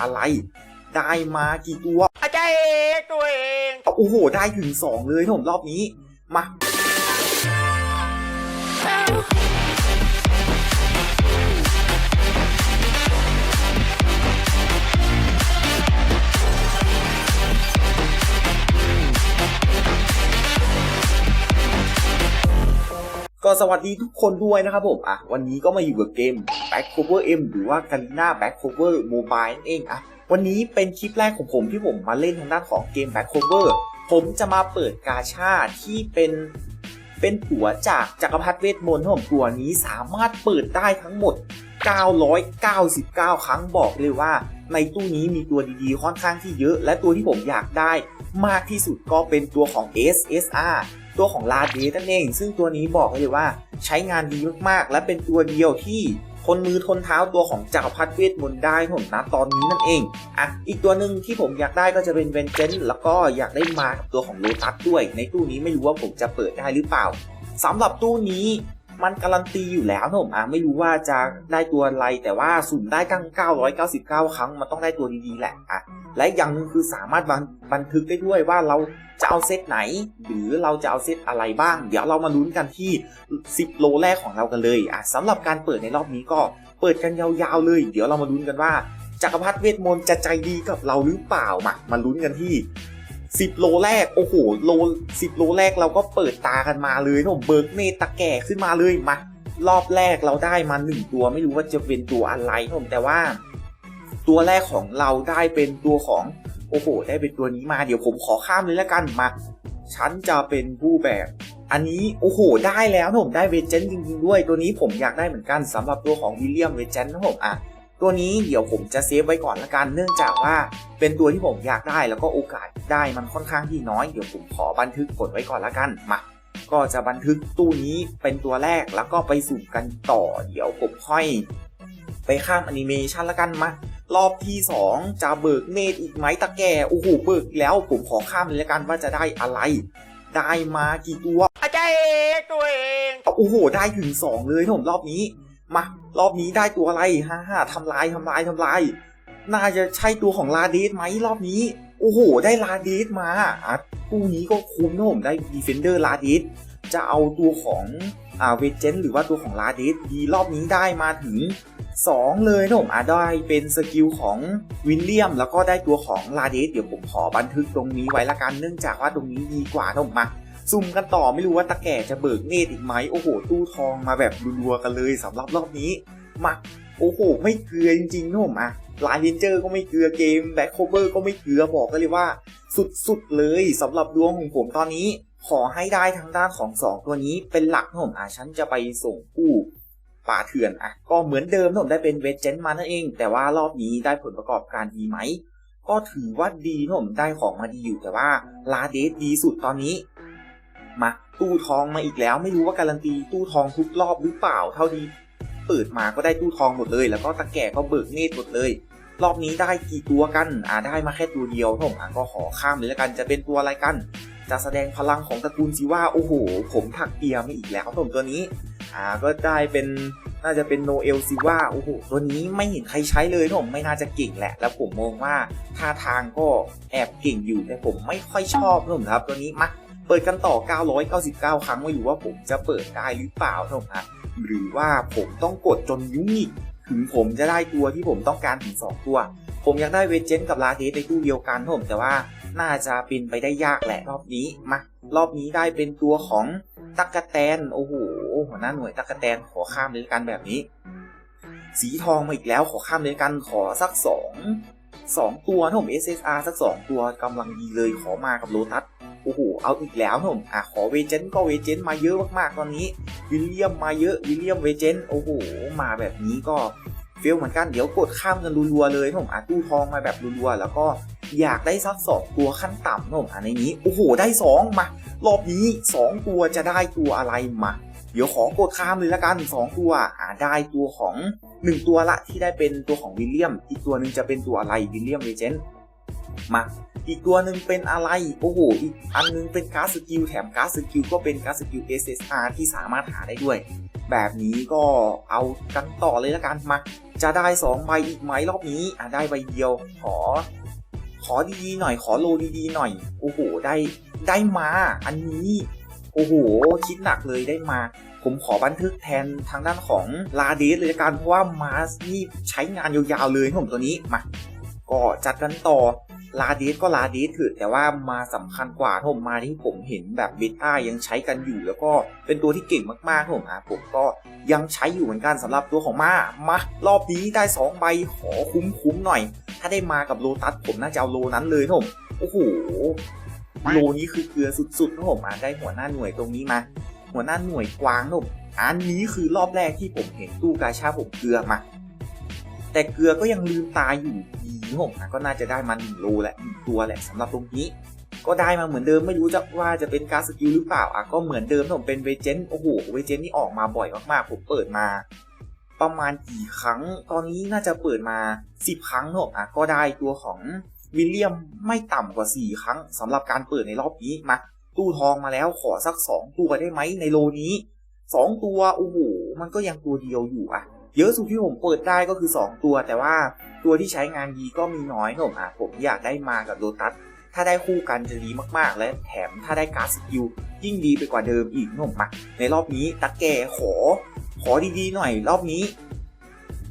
อะไร ได้มากี่ตัวอาจารย์เอกตัวเอง โอ้โห ได้ถึง 2 เลยผมรอบนี้ มา ก็สวัสดีทุกคนด้วยนะครับผมอะวันนี้ก็มาอยู่กับเกม Back Cover M หรือว่า g a l i n a Back Cover Mobile นั่นเองอะวันนี้เป็นคลิปแรกของผมที่ผมมาเล่นทางด้านของเกม Back Cover ผมจะมาเปิดกาชาที่เป็นเป็นตั๋วจากจักรพรรดิเวทมนต์ของตัวนี้สามารถเปิดได้ทั้งหมด 999 ครั้งบอกเลยว่า ในตู้นี้มีตัวดีๆค่อนข้างที่เยอะ และตัวที่ผมอยากได้มากที่สุดก็เป็นตัวของ SSR ตัวของลาเดนั่นเอง ซึ่งตัวนี้บอกเลยว่าใช้งานดีมากๆ และเป็นตัวเดียวที่ทนมือทนเท้าตัวของจักรพรรดิเวทมนต์ได้ผมนะตอนนี้นั่นเอง อะ อีกตัวหนึ่งที่ผมอยากได้ก็จะเป็นเวนเจนแล้วก็อยากได้มากับตัวของโลตัสด้วย ในตู้นี้ไม่รู้ว่าผมจะเปิดได้หรือเปล่าสำหรับตู้นี้ มันการันตีอยู่แล้วนะผมอะไม่รู้ว่าจะได้ตัวอะไรแต่ว่าสุ่มได้ตั้ง 999 ครั้ง มันต้องได้ตัวดีๆแหละอะและอย่างนึงคือสามารถบันบันทึกได้ด้วยว่าเราจะเอาเซตไหน หรือเราจะเอาเซตอะไรบ้าง เดี๋ยวเรามาลุ้นกันที่ 10 โลแรกของเรากันเลยอะสำหรับการเปิดในรอบนี้ก็เปิดกันยาวๆเลย เดี๋ยวเรามาลุ้นกันว่าจักรพรรดิเวทมนต์จะใจดีกับเราหรือเปล่ามามาลุ้นกันที่ 10โลแรกโอ้โหโล10โลแรกเราก็เปิดตากันมาเลยนผมเบิร์กเนตตะแก่ขึ้นมาเลยมารอบแรกเราได้มาหนึ่งตัวไม่รู้ว่าจะเป็นตัวอะไรนผมแต่ว่า ตัวแรกของเราได้เป็นตัวของโอ้โห ได้เป็นตัวนี้มาเดี๋ยวผมขอข้ามเลยแล้วกันมาฉันจะเป็นผู้แบกอันนี้โอ้โห ได้แล้วนผมได้เวเจนจริงๆด้วย ตัวนี้ผมอยากได้เหมือนกันสำหรับตัวของวิลเลียมเวเจนนะผมอะ ตัวนี้เดี๋ยวผมจะเซฟไว้ก่อนละกันเนื่องจากว่า เป็นตัวที่ผมอยากได้แล้วก็โอกาสได้มันค่อนข้างที่น้อยเดี๋ยวผมขอบันทึกผลไว้ก่อนละกันมาก็จะบันทึกตู้นี้เป็นตัวแรกแล้วก็ไปสุ่มกันต่อ เดี๋ยวผมค่อย ไปข้ามแอนิเมชันละกันมารอบที่ 2 จะเบิกเนตอีกไหมตะแก่โอ้โหเบิกอีกแล้วผมขอข้ามเลยละกันว่าจะได้อะไร ได้มากี่ตัวอาจารย์เอกตัวเองโอ้โหได้ถึง 2 เลยนะผมรอบนี้ มารอบนี้ได้ตัวอะไรฮ่าฮ่าทำลายทำลายทำลายน่าจะใช่ตัวของลาเดสไหมรอบนี้ โอ้โห ได้ลาเดสมาอะคู่นี้ก็คุ้มนะผมได้ดีเฟนเดอร์ลาเดสจะเอาตัวของอ่าเวเจนหรือว่าตัวของลาเดสดีรอบนี้ได้มาถึง 2 เลยนะผมอะได้เป็นสกิลของวินเลียม แล้วก็ได้ตัวของลาเดสเดี๋ยวผมขอบันทึกตรงนี้ไว้ละกันเนื่องจากว่าตรงนี้ดีกว่านะผมมา ซุ่มกันต่อไม่รู้ว่าตะแก่จะเบิกเนตรอีกไหมโอ้โห ตู้ทองมาแบบรัวๆกันเลยสำหรับรอบนี้มาโอ้โห ไม่เกลือจริงๆนะผมอะลายเลนเจอร์ก็ไม่เกลือเกมแบ็คโคเวอร์ก็ไม่เกลือบอกกันเลยว่า สุดๆเลยสำหรับดวงของผมตอนนี้ ขอให้ได้ทางด้านของ 2 ตัวนี้เป็นหลักนะผมอะฉันจะไปส่งผู้ป่าเถื่อนอะก็เหมือนเดิมนะผมได้เป็นเวจเจนมานั่นเอง แต่ว่ารอบนี้ได้ผลประกอบการดีไหมก็ถือว่าดีนะผมได้ของมาดีอยู่แต่ว่าลาเดสดีสุดตอนนี้ มาตู้ทองมาอีกแล้ว ไม่รู้ว่าการันตีตู้ทองทุกรอบหรือเปล่าเท่าที่เปิดมาก็ได้ตู้ทองหมดเลย แล้วก็ตะแก่ก็เบิกเนตรหมดเลย รอบนี้ได้กี่ตัวกันอ่าได้มาแค่ตัวเดียวผมอะก็ขอข้ามเลยละกันจะเป็นตัวอะไรกัน จะแสดงพลังของตระกูลซิว่าโอ้โห ผมถักเปียมาอีกแล้วผมตัวนี้อ่าก็ได้เป็นน่าจะเป็นโนเอลซิว่าโอ้โหตัวนี้ไม่เห็นใครใช้เลยผมไม่น่าจะเก่งแหละ แล้วผมมองว่าท่าทางก็แอบเก่งอยู่แต่ผมไม่ค่อยชอบผมครับ ตัวนี้มา เปิดกันต่อ 999 ครั้งไม่รู้ว่าผมจะเปิดได้หรือเปล่าท่านผู้ชมหรือว่าผมต้องกดจนยุ่งอีกถึงผมจะได้ตัวที่ผมต้องการถึง 2 ตัว ผมอยากได้เวจเจนกับลาเทสในตู้เดียวกันท่านผู้ชมแต่ว่าน่าจะเป็นไปได้ยากแหละรอบนี้มารอบนี้ได้เป็นตัวของตักกะแตนโอ้โหหัวหน้าหน่วยตักกะแตนขอข้ามเลยกันแบบนี้ สีทองมาอีกแล้วขอข้ามเลยกันขอสักสองสองตัวนะผม SSR สักสองตัวกำลังดีเลยขอมากับโลตัส อ้โหเอาอีกแล้วนะผมอะขอเวเจนก็เวเจนมาเยอะมากๆตอนนี้วิลเลียมมาเยอะวิลเลียมเวเจนโอ้โหมาแบบนี้ก็เฟลเหมือนกันเดี๋ยวกดข้ามกันรัวๆเลยนะผมอะตู้ทองมาแบบรัวๆแล้วก็อยากได้สักสองตัวขั้นต่ำนะผมอะในนี้โอ้โหได้สองมารอบนี้สองตัวจะได้ตัวอะไรมาเดี๋ยวขอกดข้ามเลยละกันสองตัวอ่าได้ตัวของหนึ่งตัวละที่ได้เป็นตัวของวิลเลียม อีกตัวหนึ่งจะเป็นตัวอะไรวิลเลียมเวเจนต์มา อีกตัวหนึ่งเป็นอะไร โอ้โห อีกอันนึงเป็นการ์ดสกิลแถมการ์ดสกิลก็เป็นการ์ดสกิล SSR ที่สามารถหาได้ด้วย แบบนี้ก็เอากันต่อเลยละกันมา จะได้สองใบอีกไหมรอบนี้ อะได้ใบเดียว ขอ ขอดีๆหน่อย ขอโลดีๆหน่อย โอ้โห ได้ ได้มา อันนี้ โอ้โห คิดหนักเลยได้มา ผมขอบันทึกแทนทางด้านของลาเดสเลยละกัน เพราะว่ามาสนี่ใช้งานยาวๆเลยผมตัวนี้ มา ก็จัดกันต่อ ลาเดสก็ลาเดสเถอะแต่ว่ามาสำคัญกว่าผมมาที่ผมเห็นแบบเบต้ายังใช้กันอยู่ แล้วก็เป็นตัวที่เก่งมากๆผมอะผมก็ยังใช้อยู่เหมือนกันสำหรับตัวของมามารอบนี้ได้สองใบขอคุ้มๆหน่อย ถ้าได้มากับโลตัสผมน่าจะเอาโลนั้นเลยผมโอ้โหโลนี้คือเกลือสุดๆนะผมอะได้หัวหน้าหน่วยตรงนี้มา หัวหน้าหน่วยกวางผมอันนี้คือรอบแรกที่ผมเห็นตู้กาชาผมเกลือมา แต่เกลือก็ยังลืมตาอยู่ดี นะผมอะก็น่าจะได้มาหนึ่งโลแหละหนึ่งตัวแหละสำหรับตรงนี้ ก็ได้มาเหมือนเดิมไม่รู้จะว่าจะเป็นการสกิลหรือเปล่าอะก็เหมือนเดิมผมเป็นเวเจนโอ้โหเวเจนนี่ออกมาบ่อยมากๆผมเปิดมา ประมาณกี่ครั้ง ตอนนี้น่าจะเปิดมา 10 ครั้งเนอะอะก็ได้ตัวของวิลเลียมไม่ต่ำกว่า 4 ครั้งสำหรับการเปิดในรอบนี้มาตู้ทองมาแล้วขอสัก 2 ตัวได้ไหมในโลนี้ 2 ตัวโอ้โหมันก็ยังตัวเดียวอยู่อะ เยอะสุดที่ผมเปิดได้ก็คือ 2 ตัว แต่ว่าตัวที่ใช้งานดีก็มีน้อยเนอะอะผมอยากได้มากับโลตัสถ้าได้คู่กันจะดีมากๆ และแถมถ้าได้การ์ดสกิลยิ่งดีไปกว่าเดิมอีกหนุ่มมาในรอบนี้ตะแก่ขอ ขอดีๆหน่อยรอบนี้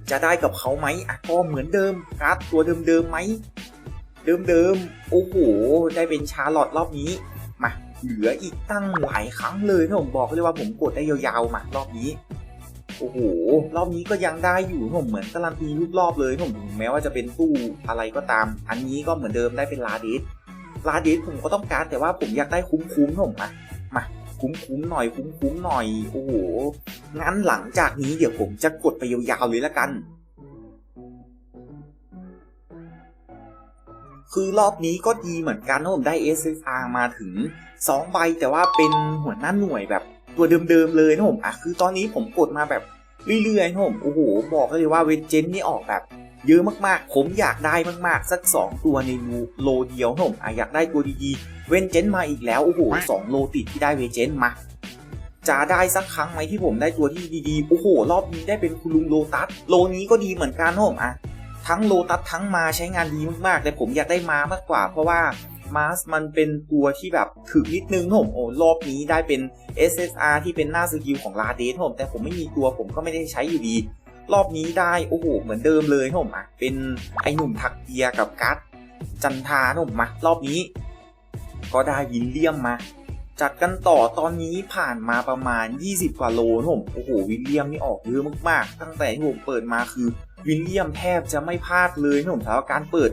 จะได้กับเขาไหมอะก็เหมือนเดิมการ์ดตัวเดิมๆไหมเดิมๆโอ้โหได้เป็นชาร์ลอตรอบนี้มาเหลืออีกตั้งหลายครั้งเลยนะผมบอกเลยว่าผมกดได้ยาวๆมารอบนี้ โอ้โห รอบนี้ก็ยังได้อยู่ผมเหมือนการันตีทุกรอบเลยผมถึงแม้ว่าจะเป็นตู้อะไรก็ตาม อันนี้ก็เหมือนเดิมได้เป็นลาเดสลาเดสผมก็ต้องการแต่ว่าผมอยากได้คุ้มๆผมมามาคุ้มๆหน่อยคุ้มๆหน่อยโอ้โหงั้นหลังจากนี้เดี๋ยวผมจะกดไปยาวๆเลยละกันคือรอบนี้ก็ดีเหมือนกันผมได้ SSR มาถึง 2 ใบแต่ว่าเป็นหัวหน้าหน่วยแบบ ตัวเดิมๆเลยนะผมอะคือตอนนี้ผมกดมาแบบเรื่อยๆนะผมโอ้โหบอกเลยว่าเวนเจนนี่ออกแบบเยอะมากๆ ผมอยากได้มากๆ สัก 2 ตัวในโลเดียวนะผมอะอยากได้ตัวดีๆ เวนเจนมาอีกแล้วโอ้โห2โลติดที่ได้เวนเจนมาจะได้สักครั้งไหมที่ผมได้ตัวที่ดีๆ โอ้โห รอบนี้ได้เป็นคุณลุงโลตัส โลนี้ก็ดีเหมือนกันนะผมอะทั้งโลตัสทั้งมาใช้งานดีมากๆ แต่ผมอยากได้มามากกว่าเพราะว่า มาสมันเป็นตัวที่แบบถึกนิดนึงนะผมโอ้รอบนี้ได้เป็น SSR ที่เป็นหน้าสกิลของลาเดสนะผมแต่ผมไม่มีตัวผมก็ไม่ได้ใช้อยู่ดี รอบนี้ได้โอ้โหเหมือนเดิมเลยนะผมอะเป็นไอหนุ่มทักเกียร์กับกัสจันทานะผมมารอบนี้ ก็ได้วิลเลียมมาจัดกันต่อตอนนี้ผ่านมาประมาณ 20 กว่าโลนะผมโอ้โหวิลเลียมนี่ออกเยอะมากๆ ตั้งแต่ที่ผมเปิดมาคือ วิลเลียมแทบจะไม่พลาดเลยนะผมสำหรับการเปิด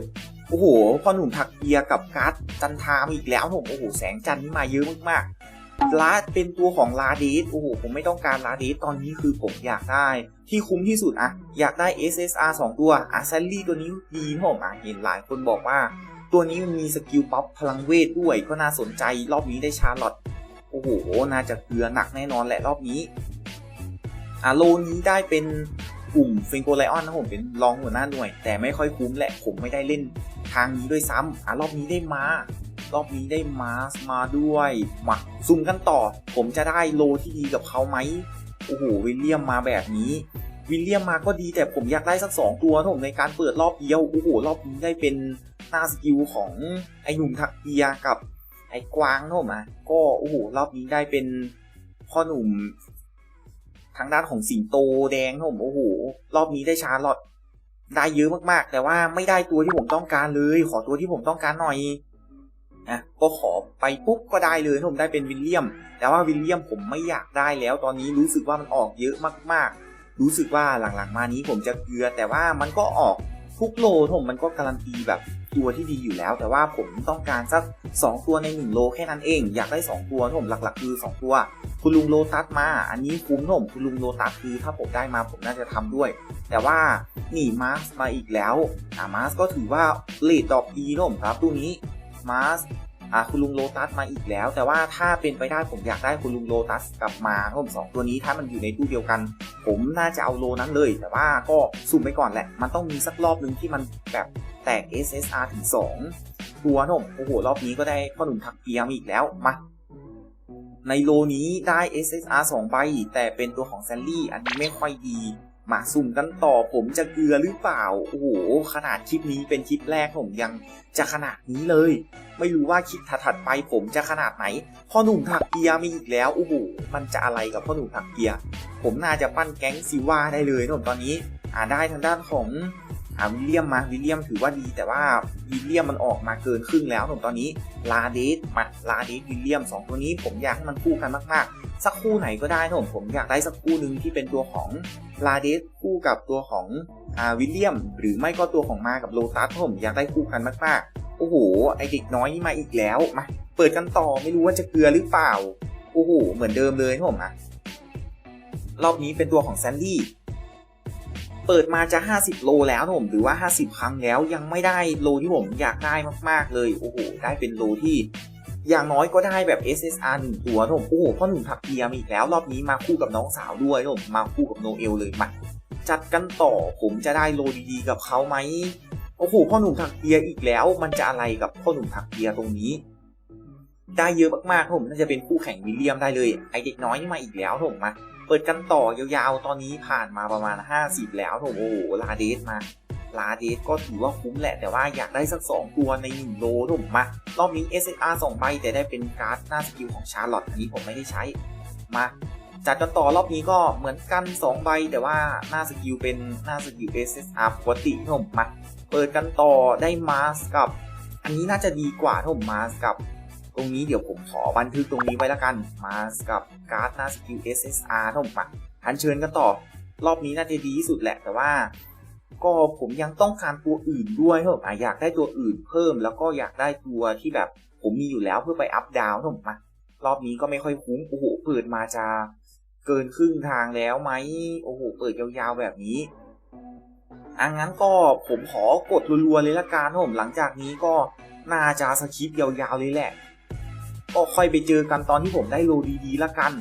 โอ้โหพอหนุ่มถักเกียร์กับการ์ดจันทามอีกแล้วผมโอ้โหแสงจันทร์นี่มาเยอะมากๆลาเป็นตัวของลาเดสโอ้โหผมไม่ต้องการลาเดสตอนนี้คือผมอยากได้ ที่คุ้มที่สุดอะอยากได้ SSR 2 ตัวอะแซลลี่ตัวนี้ดีผมอะเห็นหลายคนบอกว่า ตัวนี้มันมีสกิลป๊อปพลังเวทด้วยก็น่าสนใจรอบนี้ได้ชาร์ลอตโอ้โหน่าจะเกลือหนักแน่นอนแหละรอบนี้อะโลนี้ได้เป็นกลุ่มฟิงโกไลออนนะผมเป็นรองหัวหน้าหน่วย แต่ไม่ค่อยคุ้มแหละผมไม่ได้เล่น ทางนี้ด้วยซ้ำอะรอบนี้ได้มารอบนี้ได้มาสมาด้วยมาซุ่มกันต่อ ผมจะได้โลที่ดีกับเขาไหมโอ้โหวิลเลียมมาแบบนี้ วิลเลียมมาก็ดีแต่ผมอยากได้สักสองตัวนะผมในการเปิดรอบเดียวโอ้โหรอบนี้ได้เป็นหน้าสกิลของไอหนุ่มทักเกียกับไอกวางนะผมอะก็โอ้โหรอบนี้ได้เป็นพ่อหนุ่มทางด้านของสิงโตแดงนะผมโอ้โหรอบนี้ได้ชาร์ลอต ได้เยอะมากๆ แต่ว่าไม่ได้ตัวที่ผมต้องการเลย ขอตัวที่ผมต้องการหน่อยอะก็ขอไปปุ๊บก็ได้เลยผมได้เป็นวิลเลียม แต่ว่าวิลเลียมผมไม่อยากได้แล้ว ตอนนี้รู้สึกว่ามันออกเยอะมากๆ รู้สึกว่าหลังๆมานี้ผมจะเกลือ แต่ว่ามันก็ออกทุกโลผมมันก็การันตีแบบ ตัวที่ดีอยู่แล้ว แต่ว่าผมต้องการสัก 2 ตัวใน 1 โลแค่นั้นเอง อยากได้ 2 ตัวผมหลักๆ คือ 2 ตัว คุณลุงโลตัสมา อันนี้คุ้มนะผมคุณลุงโลตัสคือถ้าผมได้มาผมน่าจะทำด้วย แต่ว่านี่มาสมาอีกแล้วอ่ามาสก็ถือว่าเลดดอกดีนมครับตัวนี้มาส คุณลุงโลตัสมาอีกแล้ว แต่ว่าถ้าเป็นไปได้ผมอยากได้คุณลุงโลตัสกลับมานะผมสองตัวนี้ถ้ามันอยู่ในตู้เดียวกัน ผมน่าจะเอาโลนั้นเลย แต่ว่าก็สุ่มไปก่อนแหละ มันต้องมีสักรอบหนึ่งที่มันแบบแตก SSR ถึง 2 ตัวนะผมโอ้โห รอบนี้ก็ได้พ่อหนุ่มทักเกียร์มาอีกแล้วมาในโลนี้ได้ SSR 2ใบแต่เป็นตัวของแซลลี่อันนี้ไม่ค่อยดี มาสุ่มกันต่อผมจะเกลือหรือเปล่า โอ้โห ขนาดคลิปนี้เป็นคลิปแรกผมยังจะขนาดนี้เลย ไม่รู้ว่าคลิปถัดๆไปผมจะขนาดไหน พ่อหนุ่มถักเกียร์มีอีกแล้ว โอ้โห มันจะอะไรกับพ่อหนุ่มถักเกียร์ ผมน่าจะปั้นแก๊งซิว่าได้เลยนะตอนนี้ อ่าได้ทางด้านของ อ่าวิลเลียมมาวิลเลียมถือว่าดีแต่ว่าวิลเลียมมันออกมาเกินครึ่งแล้วผมตอนนี้ลาเดสมาลาเดสวิลเลียมสองตัวนี้ผมอยากให้มันคู่กันมากๆ สักคู่ไหนก็ได้นะผมผมอยากได้สักคู่หนึ่งที่เป็นตัวของลาเดสคู่กับตัวของอ่าวิลเลียม หรือไม่ก็ตัวของมากับโลตัสผมอยากได้คู่กันมากๆ โอ้โหไอเด็กน้อยนี่มาอีกแล้วมาเปิดกันต่อไม่รู้ว่าจะเกลือหรือเปล่าโอ้โหเหมือนเดิมเลยผมอะรอบนี้เป็นตัวของแซนดี้ เปิดมาจะ 50 โลแล้วนะผมหรือว่า 50 ครั้งแล้วยังไม่ได้โลที่ผมอยากได้มากๆเลย โอ้โห ได้เป็นโลที่อย่างน้อยก็ได้แบบ SSR หนึ่งตัวนะผมโอ้โหพ่อหนุ่มถักเบียร์มีอีกแล้วรอบนี้มาคู่กับน้องสาวด้วยนะผมมาคู่กับโนเอลเลยมาจัดกันต่อผมจะได้โลดีๆกับเขาไหมโอ้โหพ่อหนุ่มถักเบียร์อีกแล้ว มันจะอะไรกับพ่อหนุ่มถักเบียร์ตรงนี้ ได้เยอะมากๆผมน่าจะเป็นคู่แข่งวิลเลียมได้เลยไอเด็กน้อยนี่มาอีกแล้วผมมา เปิดกันต่อยาวๆ ตอนนี้ผ่านมาประมาณ 50 แล้วครับผมโอ้โหลาเดสมาลาเดสก็ถือว่าคุ้มแหละ แต่ว่าอยากได้สัก 2 ตัวใน 1 โลครับผมมารอบนี้ SSR 2ใบแต่ได้เป็นการ์ดหน้าสกิลของชาร์ลอตนี้ผมไม่ได้ใช้มาจัดกันต่อรอบนี้ก็เหมือนกัน 2 ใบ แต่ว่าหน้าสกิลเป็นหน้าสกิล SSR ปกติครับผมมาเปิดกันต่อได้มาสกับ อันนี้น่าจะดีกว่าถ้าผมมาสกับ ตรงนี้เดี๋ยวผมขอบันทึกตรงนี้ไว้แล้วกัน มาสกับการ์ดหน้าสกิล SSR ถ้าผมมาอันเชิญกันต่อ รอบนี้น่าจะดีที่สุดแหละ แต่ว่า ก็ผมยังต้องการตัวอื่นด้วยครับผมอะอยากได้ตัวอื่นเพิ่ม แล้วก็อยากได้ตัวที่แบบผมมีอยู่แล้วเพื่อไปอัพดาวน์ครับผมมรอบนี้ก็ไม่ค่อยคุ้ม โอ้โห เปิดมาจะเกินครึ่งทางแล้วไหม โอ้โห เปิดยาวๆแบบนี้อังั้นก็ผมขอกดรัวๆเลยละกันครับผมหลังจากนี้ก็น่าจะสคริปต์ยาวๆเลยแหละ ก็ค่อยไปเจอกันตอนที่ผมได้โลดีๆละกัน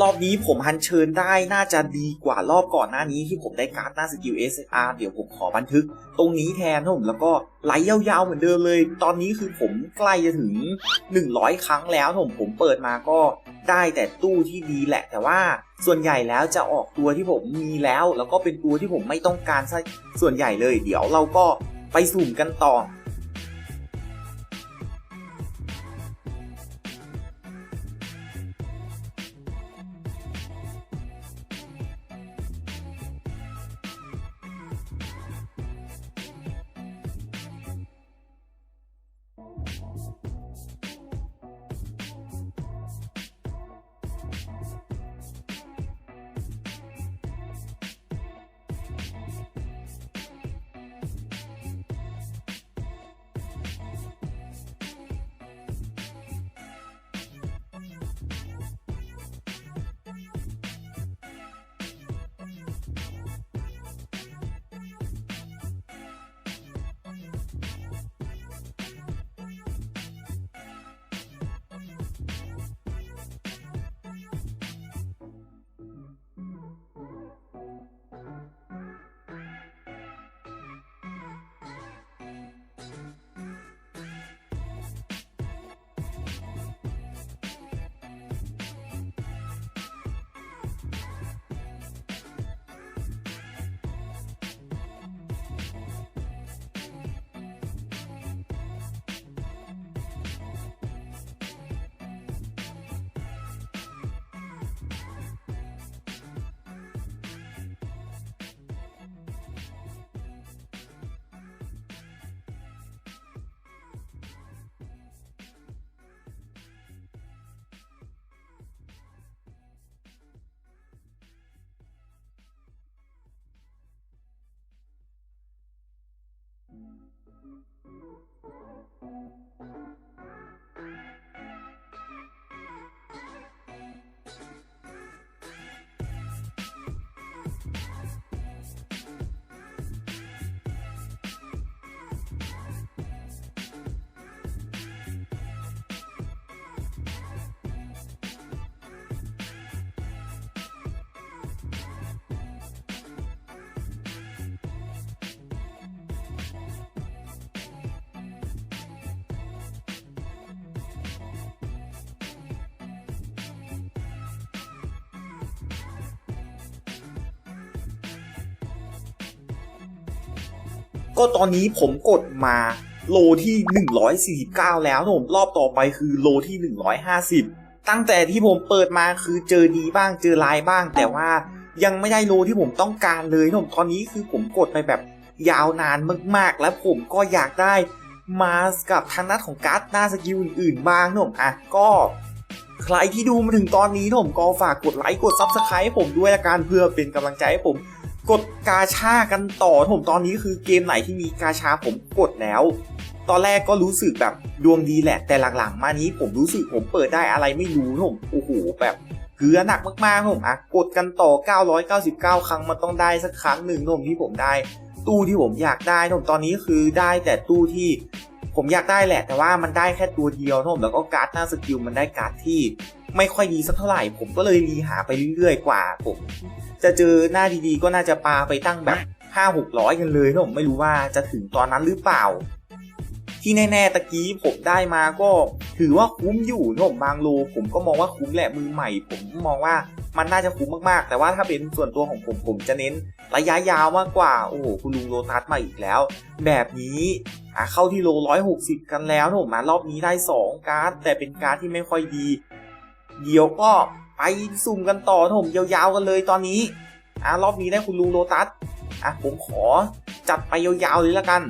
รอบนี้ผมฮันเชิญได้น่าจะดีกว่ารอบก่อนหน้านี้ที่ผมได้การ์ดหน้าสกิล SR เดี๋ยวผมขอบันทึก ตรงนี้แทนนะผมแล้วก็ไหลยาวๆเหมือนเดิมเลย ตอนนี้คือผมใกล้จะถึง 100 ครั้งแล้วผมผมเปิดมาก็ได้แต่ตู้ที่ดีแหละ แต่ว่าส่วนใหญ่แล้วจะออกตัวที่ผมมีแล้ว แล้วก็เป็นตัวที่ผมไม่ต้องการซะส่วนใหญ่เลย เดี๋ยวเราก็ไปสุ่มกันต่อ ก็ตอนนี้ผมกดมาโลที่ 149 แล้วนะผมรอบต่อไปคือโลที่ 150 ตั้งแต่ที่ผมเปิดมาคือเจอดีบ้างเจอลายบ้าง แต่ว่ายังไม่ได้โลที่ผมต้องการเลยนะผมตอนนี้คือผมกดไปแบบยาวนานมากๆ แล้วผมก็อยากได้มาสกับทางด้านของการ์ดหน้าสกิลอื่นๆบ้างนะผมอะก็ใครที่ดูมาถึงตอนนี้ผมก็ฝากกดไลค์กดซับสไครต์ให้ผมด้วยละกันเพื่อเป็นกำลังใจให้ผม กดกาชากันต่อผมตอนนี้คือเกมไหนที่มีกาชาผมกดแล้ว ตอนแรกก็รู้สึกแบบดวงดีแหละ แต่หลังๆ มานี้ผมรู้สึกผมเปิดได้อะไรไม่รู้นะผมโอ้โหแบบเกลือหนักมากๆนะผมอะกดกันต่อ 999 ครั้งมันต้องได้สักครั้งหนึ่งนะผมที่ผมได้ ตู้ที่ผมอยากได้นะผมตอนนี้คือได้แต่ตู้ที่ผมอยากได้แหละ แต่ว่ามันได้แค่ตัวเดียวนะผมแล้วก็การ์ดหน้าสกิลมันได้การ์ดที่ ไม่ค่อยดีสักเท่าไหร่ ผมก็เลยรีหาไปเรื่อยๆกว่า ผมจะเจอหน้าดีๆ ก็น่าจะปาไปตั้งแบบห้าหกร้อยกันเลยนะผมไม่รู้ว่าจะถึงตอนนั้นหรือเปล่า ที่แน่ๆตะกี้ผมได้มาก็ถือว่าคุ้มอยู่นะผมบางโล ผมก็มองว่าคุ้มแหละมือใหม่ ผมมองว่ามันน่าจะคุ้มมากๆ แต่ว่าถ้าเป็นส่วนตัวของผมผมจะเน้นระยะยาวมากกว่า โอ้โหคุณลุงโลตัสมาอีกแล้ว แบบนี้อะเข้าที่โลร้อยหกสิบกันแล้วนะผมมารอบนี้ได้สองการ์ดแต่เป็นการ์ดที่ไม่ค่อยดี เดี๋ยวก็ไปสุ่มกันต่อผมยาวๆกันเลยตอนนี้อะรอบนี้ได้คุณลุงโลตัสอะผมขอจัดไปยาวๆเลยละกัน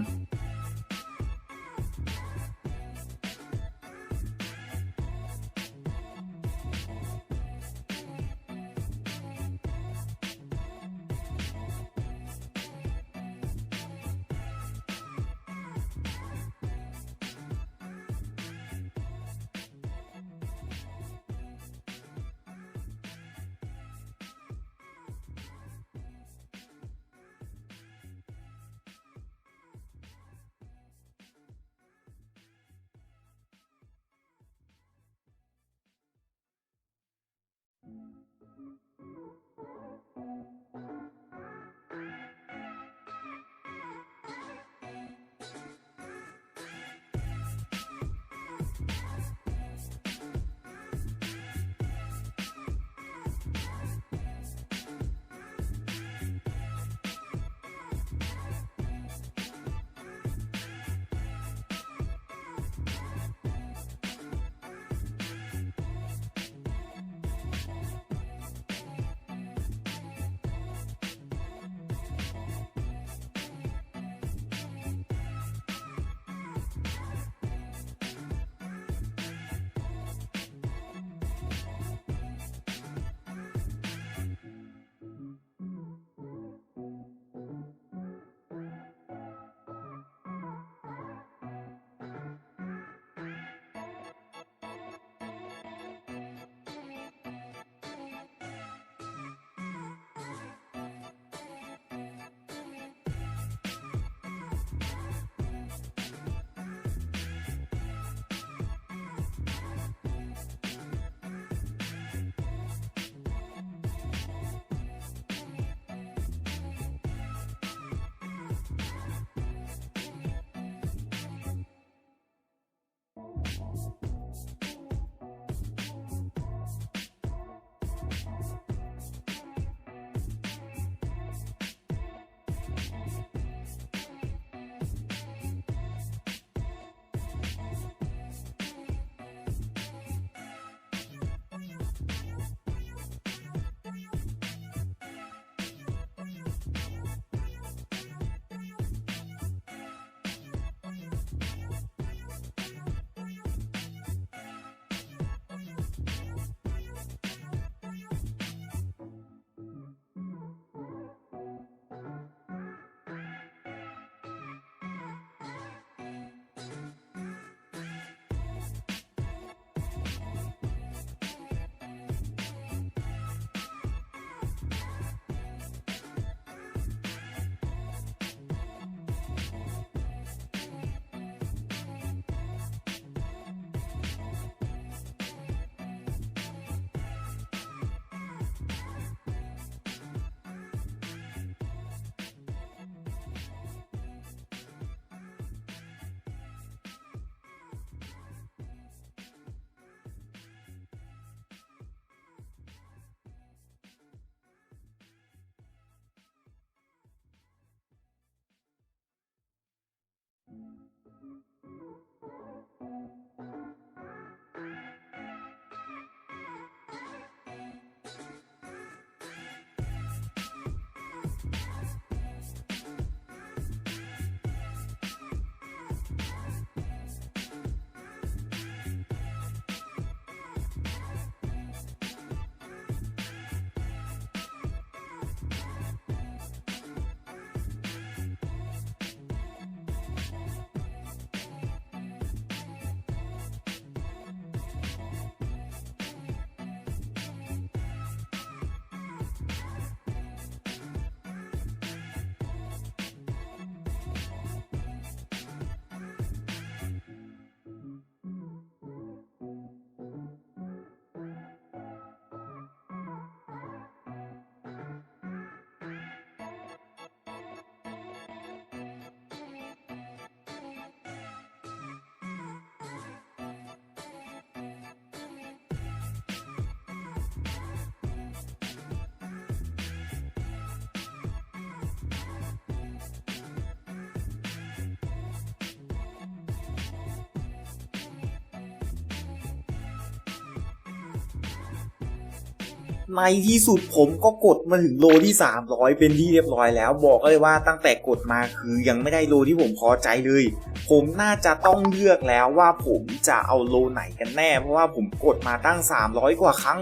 ในที่สุดผมก็กดมาถึงโลที่ 300 เป็นที่เรียบร้อยแล้ว บอกเลยว่าตั้งแต่กดมาคือยังไม่ได้โลที่ผมพอใจเลย ผมน่าจะต้องเลือกแล้วว่าผมจะเอาโลไหนกันแน่ เพราะว่าผมกดมาตั้ง 300 กว่าครั้ง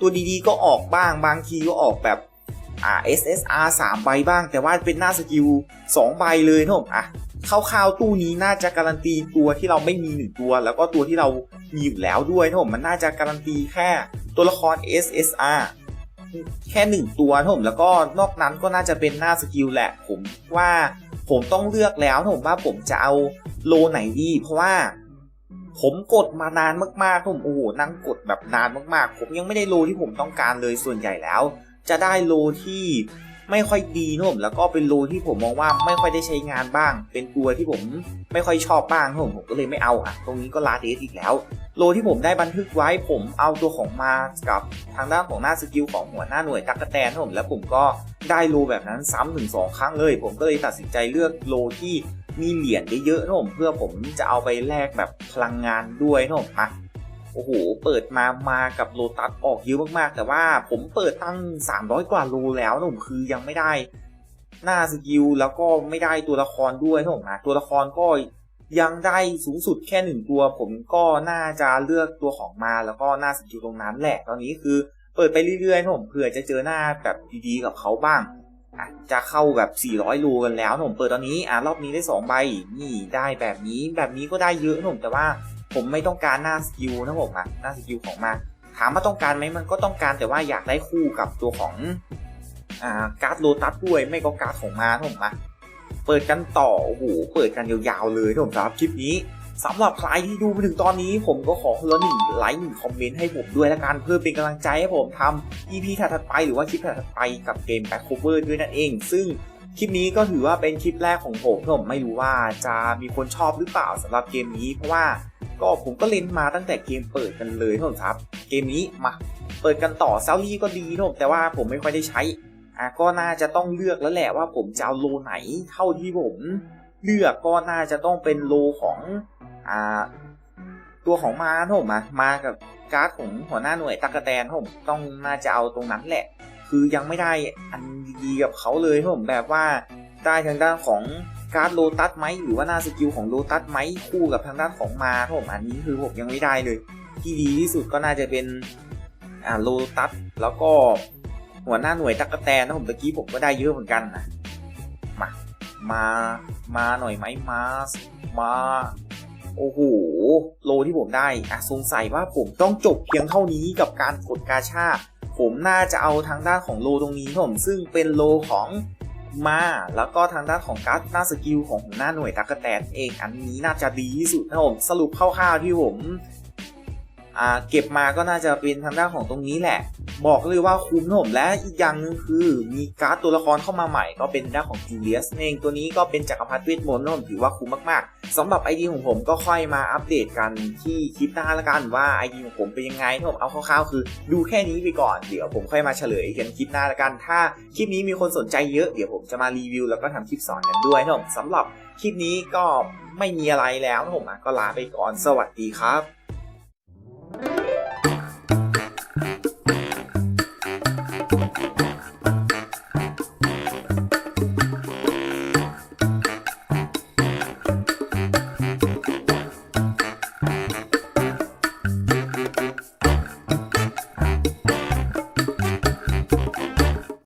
ตัวดีๆก็ออกบ้างบางทีก็ออกแบบอ่า SSR 3 ใบบ้าง แต่ว่าเป็นหน้าสกิล 2 ใบเลยนะผมอะคร่าวๆตู้นี้น่าจะการันตีตัวที่เราไม่มีหนึ่งตัว แล้วก็ตัวที่เรา มีอยู่แล้วด้วยนะผมมันน่าจะการันตีแค่ตัวละคร SSR แค่หนึ่งตัวนะผมแล้วก็นอกนั้นก็น่าจะเป็นหน้าสกิลแหละ ผมว่าผมต้องเลือกแล้วนะผมว่าผมจะเอาโลไหนดี เพราะว่าผมกดมานานมากๆผมโอ้โหนั่งกดแบบนานมากๆ ผมยังไม่ได้โลที่ผมต้องการเลยส่วนใหญ่แล้ว จะได้โลที่ ไม่ค่อยดีนะผมแล้วก็เป็นโลที่ผมมองว่าไม่ค่อยได้ใช้งานบ้าง เป็นตัวที่ผมไม่ค่อยชอบบ้างนะผมผมก็เลยไม่เอาอะ ตรงนี้ก็ลาเดสอีกแล้ว โลที่ผมได้บันทึกไว้ผมเอาตัวของมากับทางด้านของหน้าสกิลของหัวหน้าหน่วยตักกะแตนนะผมแล้วผมก็ได้โลแบบนั้นซ้ำถึงสองครั้งเลย ผมก็เลยตัดสินใจเลือกโลที่มีเหรียญเยอะๆนะผมเพื่อผมจะเอาไปแลกแบบพลังงานด้วยนะผมอะ โอ้โห เปิดมามากับโลตัสออกเยอะมากๆ แต่ว่าผมเปิดตั้ง 300 กว่าโลแล้วนะผมคือยังไม่ได้หน้าสกิลแล้วก็ไม่ได้ตัวละครด้วยนะผมนะตัวละครก็ยังได้สูงสุดแค่หนึ่งตัว ผมก็น่าจะเลือกตัวของมาแล้วก็หน้าสกิลตรงนั้นแหละตอนนี้คือเปิดไปเรื่อยๆนะผมเผื่อจะเจอหน้าแบบดีๆกับเขาบ้างอะจะเข้าแบบ 400โลกันแล้วนะผมเปิดตอนนี้อะรอบนี้ได้สองใบ นี่ได้แบบนี้แบบนี้ก็ได้เยอะนะผมแต่ว่า ผมไม่ต้องการหน้าสกิลนะผมอะหน้าสกิลของมาถามว่าต้องการไหมมันก็ต้องการแต่ว่าอยากได้คู่กับตัวของอ่าการ์ดโลตัสด้วยไม่ก็การ์ดของมานะผมอะเปิดกันต่อโอ้โหเปิดกันยาวๆเลยนะผมสำหรับคลิปนี้สำหรับใครที่ดูมาถึงตอนนี้ผมก็ขอคนละหนึ่งไลค์หนึ่งคอมเมนต์ให้ผมด้วยละกันเพื่อเป็นกำลังใจให้ผมทำ EP ถัดไปหรือว่าคลิปถัดไปกับเกม Back Cover ด้วยนั่นเอง ซึ่งคลิปนี้ก็ถือว่าเป็นคลิปแรกของผมผมไม่รู้ว่าจะมีคนชอบหรือเปล่าสำหรับเกมนี้เพราะว่า ก็ผมก็เล่นมาตั้งแต่เกมเปิดกันเลยท่านครับ เกมนี้มาเปิดกันต่อเซาลี่ก็ดีท่านผู้ชมแต่ว่าผมไม่ค่อยได้ใช้อะก็น่าจะต้องเลือกแล้วแหละว่าผมจะเอาโลไหนเท่าที่ผม เลือกก็น่าจะต้องเป็นโลของอ่าตัวของมาท่านผมมามากับการ์ดของหัวหน้าหน่วยตักกะแตนท่านผมต้องน่าจะเอาตรงนั้นแหละ คือยังไม่ได้อันดีกับเขาเลยครับผมแบบว่าได้ทางด้านของ การ์ดโลตัสไหมหรือว่าหน้าสกิลของโลตัสไหมคู่กับทางด้านของมาผมอันนี้คือผมยังไม่ได้เลย ที่ดีที่สุดก็น่าจะเป็นอ่าโลตัสแล้วก็หัวหน้าหน่วยตักกะแตนนะผมตะกี้ผมก็ได้เยอะเหมือนกันนะมามามาหน่อยไหมมามาโอ้โหโลที่ผมได้อะสงสัยว่าผมต้องจบเพียงเท่านี้กับการกดกาชาผมน่าจะเอาทางด้านของโลตรงนี้ผมซึ่งเป็นโลของ มา แล้วก็ทางด้านของการ์ดหน้าสกิลของหัวหน้าหน่วยตักกะแตนเอง อันนี้น่าจะดีที่สุดนะครับผมสรุปคร่าวๆที่ผม เก็บมาก็น่าจะเป็นทางด้านของตรงนี้แหละ บอกเลยว่าคุ้มนะผมและอีกอย่างหนึงคือมีการ์ดตัวละครเข้ามาใหม่ ก็เป็นด้านของจูเลียสเองตัวนี้ก็เป็นจักรพรรดิเวทมนต์นะผมถือว่าคุ้มมากๆสำหรับไอดีของผมก็ค่อยมาอัปเดตกันที่คลิปหน้าละกันว่าไอดีของผมเป็นยังไงนะผมเอาคร่าวๆ คือดูแค่นี้ไปก่อนเดี๋ยวผมค่อยมาเฉลยกันคลิปหน้าละกัน ถ้าคลิปนี้มีคนสนใจเยอะเดี๋ยวผมจะมารีวิวแล้วก็ทำคลิปสอนกันด้วยนะผมสำหรับคลิปนี้ก็ไม่มีอะไรแล้วนะผมก็ลาไปก่อนสวัสดีครับ Thank you.